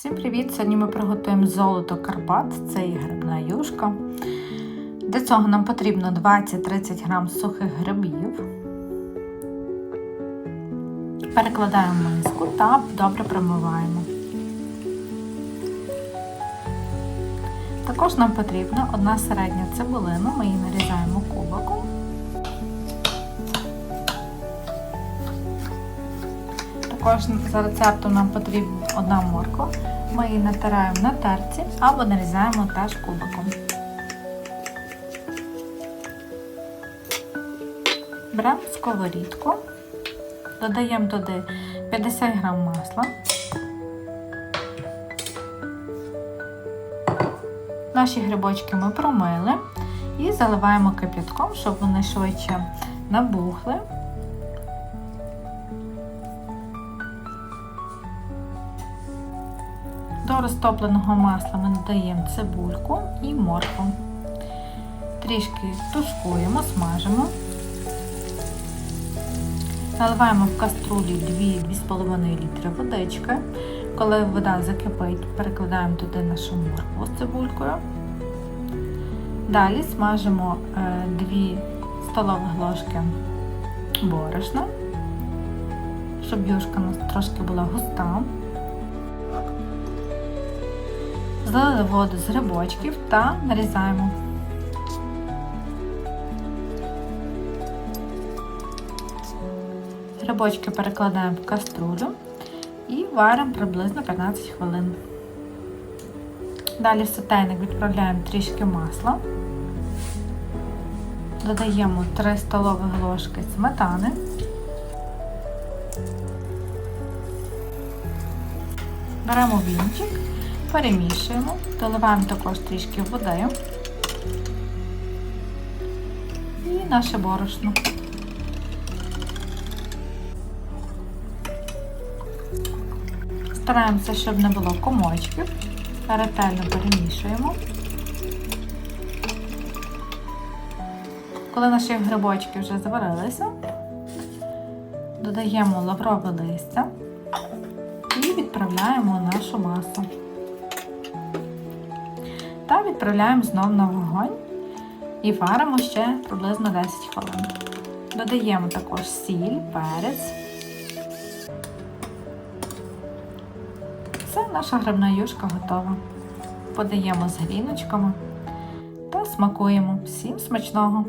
Всім привіт! Сьогодні ми приготуємо золото Карпат, це і грибна юшка. Для цього нам потрібно 20-30 грам сухих грибів. Перекладаємо в миску та добре промиваємо. Також нам потрібна одна середня цибулина, ми її нарізаємо Також за рецептом нам потрібна одна морква. Ми її натираємо на терці або нарізаємо теж кубиком. Беремо сковорідку, додаємо туди 50 г масла. Наші грибочки ми промили і заливаємо кип'ятком, щоб вони швидше набухли. До розтопленого масла ми додаємо цибульку і моркву. Трішки тушкуємо, смажимо. Наливаємо в каструлі 2-2,5 літри водички. Коли вода закипить, перекладаємо туди нашу моркву з цибулькою. Далі смажимо 2 столові ложки борошна, щоб юшка у нас трошки була густа. Злили воду з грибочків та нарізаємо. Грибочки перекладаємо в каструлю і варимо приблизно 15 хвилин. Далі в сотейник відправляємо трішки масла, додаємо 3 столові ложки сметани. Беремо вінчик Перемішуємо, доливаємо також трішки води і наше борошно. Стараємося, щоб не було комочків, ретельно перемішуємо. Коли наші грибочки вже заварилися, додаємо лаврове листя і відправляємо нашу масу відправляємо знову на вогонь і варимо ще приблизно 10 хвилин. Додаємо також сіль, перець. Все, наша грибна юшка готова. Подаємо з гріночками та смакуємо. Всім смачного!